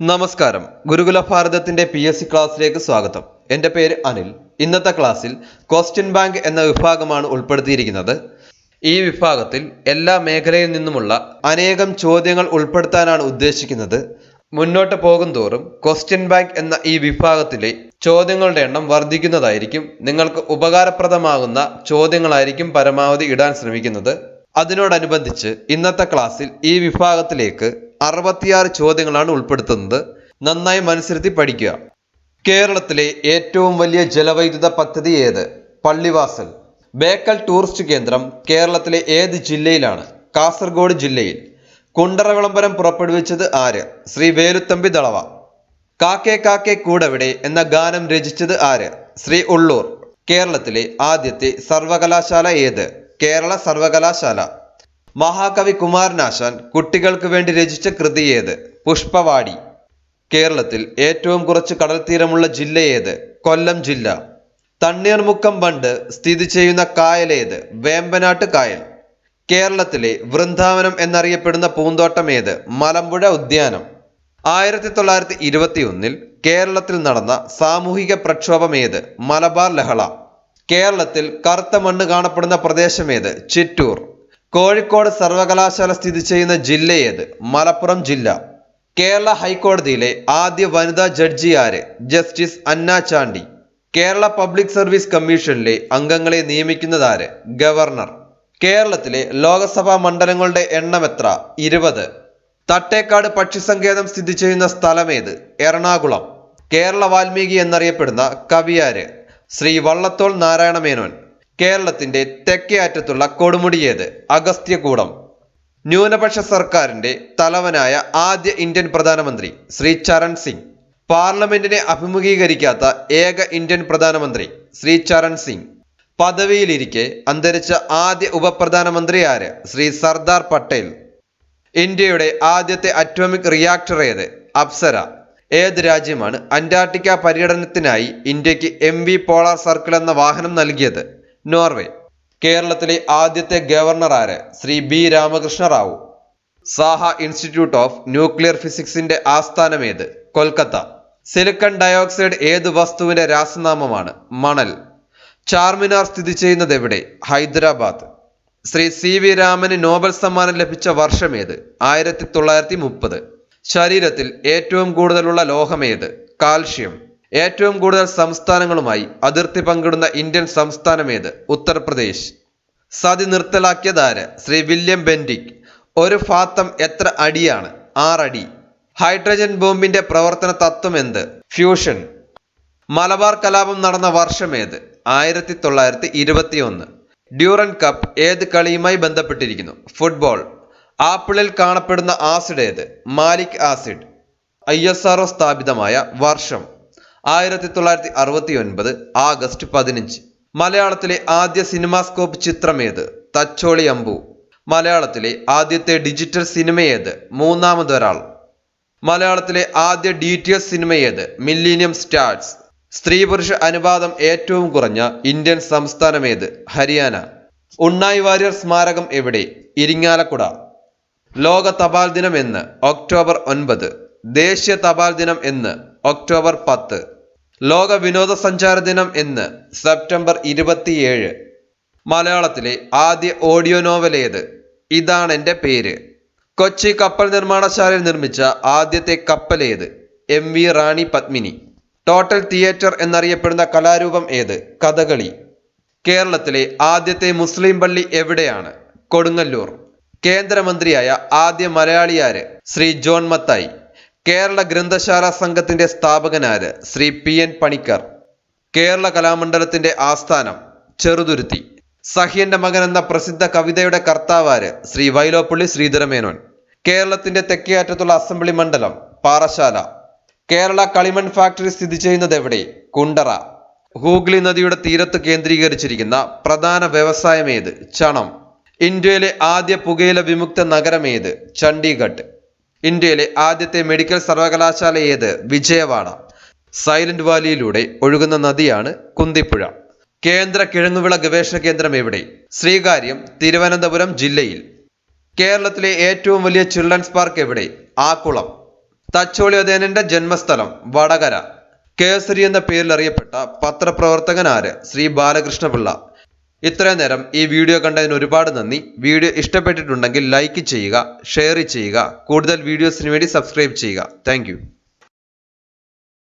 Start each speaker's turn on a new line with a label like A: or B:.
A: നമസ്കാരം. ഗുരുകുല ഭാരതത്തിന്റെ പി എസ് സി ക്ലാസ്സിലേക്ക് സ്വാഗതം. എന്റെ പേര് അനിൽ. ഇന്നത്തെ ക്ലാസ്സിൽ ക്വസ്റ്റ്യൻ ബാങ്ക് എന്ന വിഭാഗമാണ് ഉൾപ്പെടുത്തിയിരിക്കുന്നത്. ഈ വിഭാഗത്തിൽ എല്ലാ മേഖലയിൽ നിന്നുമുള്ള അനേകം ചോദ്യങ്ങൾ ഉൾപ്പെടുത്താനാണ് ഉദ്ദേശിക്കുന്നത്. മുന്നോട്ട് പോകും തോറും ക്വസ്റ്റ്യൻ ബാങ്ക് എന്ന ഈ വിഭാഗത്തിലെ ചോദ്യങ്ങളുടെ എണ്ണം വർദ്ധിക്കുന്നതായിരിക്കും നിങ്ങൾക്ക് ഉപകാരപ്രദമാകുന്ന ചോദ്യങ്ങളായിരിക്കും പരമാവധി ഇടാൻ ശ്രമിക്കുന്നത്. അതിനോടനുബന്ധിച്ച് ഇന്നത്തെ ക്ലാസ്സിൽ ഈ വിഭാഗത്തിലേക്ക് അറുപത്തിയാറ് ചോദ്യങ്ങളാണ് ഉൾപ്പെടുത്തുന്നത്. നന്നായി മനസ്സിരുത്തി പഠിക്കുക. കേരളത്തിലെ ഏറ്റവും വലിയ ജലവൈദ്യുത പദ്ധതി ഏത്? പള്ളിവാസൽ. ബേക്കൽ ടൂറിസ്റ്റ് കേന്ദ്രം കേരളത്തിലെ ഏത് ജില്ലയിലാണ്? കാസർഗോഡ് ജില്ലയിൽ. കുണ്ടറ വിളംബരം പുറപ്പെടുവിച്ചത് ആര്? ശ്രീ വേലുത്തമ്പി ദളവ. കാക്കേ കാക്കേ കൂടവിടെ എന്ന ഗാനം രചിച്ചത് ആര്? ശ്രീ ഉള്ളൂർ. കേരളത്തിലെ ആദ്യത്തെ സർവകലാശാല ഏത്? കേരള സർവകലാശാല. മഹാകവി കുമാരനാശാൻ കുട്ടികൾക്ക് വേണ്ടി രചിച്ച കൃതി ഏത്? പുഷ്പവാടി. കേരളത്തിൽ ഏറ്റവും കുറച്ച് കടൽ തീരമുള്ള ഏത്? കൊല്ലം ജില്ല. തണ്ണീർമുക്കം ബണ്ട് സ്ഥിതി ചെയ്യുന്ന കായൽ ഏത്? വേമ്പനാട്ട് കായൽ. കേരളത്തിലെ വൃന്ദാവനം എന്നറിയപ്പെടുന്ന പൂന്തോട്ടം ഏത്? മലമ്പുഴ ഉദ്യാനം. ആയിരത്തി തൊള്ളായിരത്തി ഇരുപത്തി ഒന്നിൽ കേരളത്തിൽ നടന്ന സാമൂഹിക പ്രക്ഷോഭം ഏത്? മലബാർ ലഹള. കേരളത്തിൽ കറുത്ത മണ്ണ് കാണപ്പെടുന്ന പ്രദേശം ഏത്? ചിറ്റൂർ. കോഴിക്കോട് സർവകലാശാല സ്ഥിതി ചെയ്യുന്ന ജില്ലയേത് മലപ്പുറം ജില്ല. കേരള ഹൈക്കോടതിയിലെ ആദ്യ വനിതാ ജഡ്ജി ആര്? Justice Anna Chandy. Kerala public service കമ്മീഷനിലെ അംഗങ്ങളെ നിയമിക്കുന്നതാര് ഗവർണർ. കേരളത്തിലെ ലോകസഭാ മണ്ഡലങ്ങളുടെ എണ്ണം എത്ര? ഇരുപത്. തട്ടേക്കാട് പക്ഷിസങ്കേതം സ്ഥിതി ചെയ്യുന്ന സ്ഥലമേത് എറണാകുളം. കേരള വാൽമീകി എന്നറിയപ്പെടുന്ന കവിയാര് ശ്രീ വള്ളത്തോൾ നാരായണ മേനോൻ കേരളത്തിന്റെ തെക്കേ അറ്റത്തുള്ള കൊടുമുടിയേത് അഗസ്ത്യകൂടം. ന്യൂനപക്ഷ സർക്കാരിന്റെ തലവനായ ആദ്യ ഇന്ത്യൻ പ്രധാനമന്ത്രി ശ്രീ ചരൺ സിംഗ്. പാർലമെന്റിനെ അഭിമുഖീകരിക്കാത്ത ഏക ഇന്ത്യൻ പ്രധാനമന്ത്രി ശ്രീ ചരൺ സിംഗ്. പദവിയിലിരിക്കെ അന്തരിച്ച ആദ്യ ഉപപ്രധാനമന്ത്രി ആര്? ശ്രീ സർദാർ പട്ടേൽ. ഇന്ത്യയുടെ ആദ്യത്തെ അറ്റോമിക് റിയാക്ടർ ഏത്? അപ്സര. ഏത് രാജ്യമാണ് അന്റാർട്ടിക്ക പര്യടനത്തിനായി ഇന്ത്യയ്ക്ക് എം പോളാർ സർക്കിൾ എന്ന വാഹനം നൽകിയത്? നോർവേ കേരളത്തിലെ ആദ്യത്തെ ഗവർണർ ആര്? Shri B. Ramakrishna Rao Saha institute of nuclear ഫിസിക്സിന്റെ ആസ്ഥാനം ഏത്? കൊൽക്കത്ത. സിലിക്കൺ ഡയോക്സൈഡ് ഏത് വസ്തുവിന്റെ രാസനാമമാണ്? മണൽ. ചാർമിനാർ സ്ഥിതി ചെയ്യുന്നത് എവിടെ? ഹൈദരാബാദ്. ശ്രീ സി വി രാമന് നോബൽ സമ്മാനം ലഭിച്ച വർഷം ഏത്? ആയിരത്തി തൊള്ളായിരത്തി മുപ്പത്. ശരീരത്തിൽ ഏറ്റവും കൂടുതലുള്ള ലോഹമേത് കാൽഷ്യം. ഏറ്റവും കൂടുതൽ സംസ്ഥാനങ്ങളുമായി അതിർത്തി പങ്കിടുന്ന ഇന്ത്യൻ സംസ്ഥാനമേത് Uttar Pradesh. Sati നിർത്തലാക്കിയതാര്? Shri William Bentinck. ഒരു ഫാത്തം എത്ര അടിയാണ്? ആറടി. ഹൈഡ്രജൻ ബോംബിന്റെ പ്രവർത്തന തത്വം എന്ത്? ഫ്യൂഷൻ. മലബാർ കലാപം നടന്ന വർഷം ഏത്? ആയിരത്തി തൊള്ളായിരത്തി ഇരുപത്തി ഒന്ന് ഡ്യൂറൻ കപ്പ് ഏത് കളിയുമായി ബന്ധപ്പെട്ടിരിക്കുന്നു? ഫുട്ബോൾ. ആപ്പിളിൽ കാണപ്പെടുന്ന ആസിഡ് ഏത്? Malic acid. ഐ സ്ഥാപിതമായ വർഷം. ആയിരത്തി തൊള്ളായിരത്തി അറുപത്തി ഒൻപത് ആഗസ്റ്റ് പതിനഞ്ച്. മലയാളത്തിലെ ആദ്യ സിനിമാസ്കോപ്പ് ചിത്രം ഏത് തച്ചോളി അമ്പു. മലയാളത്തിലെ ആദ്യത്തെ ഡിജിറ്റൽ സിനിമ ഏത് മൂന്നാമതൊരാൾ. മലയാളത്തിലെ ആദ്യ ഡി ടി എസ് സിനിമ ഏത് മില്ലീനിയം സ്റ്റാർസ്. സ്ത്രീ പുരുഷ അനുപാതം ഏറ്റവും കുറഞ്ഞ ഇന്ത്യൻ സംസ്ഥാനം ഏത് ഹരിയാന. ഉണ്ണായി വാര്യർ സ്മാരകം എവിടെ? ഇരിങ്ങാലക്കുട. ലോക തപാൽ ദിനം എന്ന് ഒക്ടോബർ ഒൻപത്. ദേശീയ തപാൽ ദിനം എന്ന് ഒക്ടോബർ പത്ത്. ലോക വിനോദസഞ്ചാര ദിനം ഇന്ന് സെപ്റ്റംബർ ഇരുപത്തിയേഴ്. മലയാളത്തിലെ ആദ്യ ഓഡിയോ നോവലേത് ഇതാണ് എന്റെ പേര്. കൊച്ചി കപ്പൽ നിർമ്മാണശാലയിൽ നിർമ്മിച്ച ആദ്യത്തെ കപ്പലേത് M V Rani Padmini. Total theatre എന്നറിയപ്പെടുന്ന കലാരൂപം ഏത്? കഥകളി. കേരളത്തിലെ ആദ്യത്തെ മുസ്ലിം പള്ളി എവിടെയാണ്? കൊടുങ്ങല്ലൂർ. കേന്ദ്രമന്ത്രിയായ ആദ്യ മലയാളിയാര് ശ്രീ ജോൺ മത്തായി. കേരള ഗ്രന്ഥശാല സംഘത്തിന്റെ സ്ഥാപകനാര് ശ്രീ പി എൻ പണിക്കർ. കേരള കലാമണ്ഡലത്തിന്റെ ആസ്ഥാനം ചെറുതുരുത്തി. സഹ്യന്റെ മകൻ എന്ന പ്രസിദ്ധ കവിതയുടെ കർത്താവാര് ശ്രീ വൈലോപ്പള്ളി ശ്രീധരമേനോൻ. കേരളത്തിന്റെ തെക്കേയറ്റത്തുള്ള അസംബ്ലി മണ്ഡലം പാറശാല. കേരള കളിമൺ ഫാക്ടറി സ്ഥിതി ചെയ്യുന്നത് എവിടെ? കുണ്ടറ. ഹൂഗ്ലി നദിയുടെ തീരത്ത് കേന്ദ്രീകരിച്ചിരിക്കുന്ന പ്രധാന വ്യവസായം ഏത് ചണം. ഇന്ത്യയിലെ ആദ്യ പുകയില വിമുക്ത നഗരം ഏത് ചണ്ഡീഗഡ്. ഇന്ത്യയിലെ ആദ്യത്തെ മെഡിക്കൽ സർവകലാശാല ഏത്? വിജയവാഡ. സൈലന്റ് വാലിയിലൂടെ ഒഴുകുന്ന നദിയാണ് കുന്തിപ്പുഴ. കേന്ദ്ര കിഴങ്ങുവിള ഗവേഷണ കേന്ദ്രം എവിടെ? ശ്രീകാര്യം തിരുവനന്തപുരം ജില്ലയിൽ. കേരളത്തിലെ ഏറ്റവും വലിയ ചിൽഡ്രൻസ് പാർക്ക് എവിടെ? ആക്കുളം. തച്ചോളി ജന്മസ്ഥലം വടകര. കേസരി എന്ന പേരിൽ അറിയപ്പെട്ട പത്രപ്രവർത്തകനാര് ശ്രീ ബാലകൃഷ്ണപിള്ള. ഇത്രയും നേരം ഈ വീഡിയോ കണ്ടതിന് ഒരുപാട് നന്ദി. വീഡിയോ ഇഷ്ടപ്പെട്ടിട്ടുണ്ടെങ്കിൽ ലൈക്ക് ചെയ്യുക ഷെയർ ചെയ്യുക കൂടുതൽ വീഡിയോസിന് വേണ്ടി സബ്സ്ക്രൈബ് ചെയ്യുക. താങ്ക്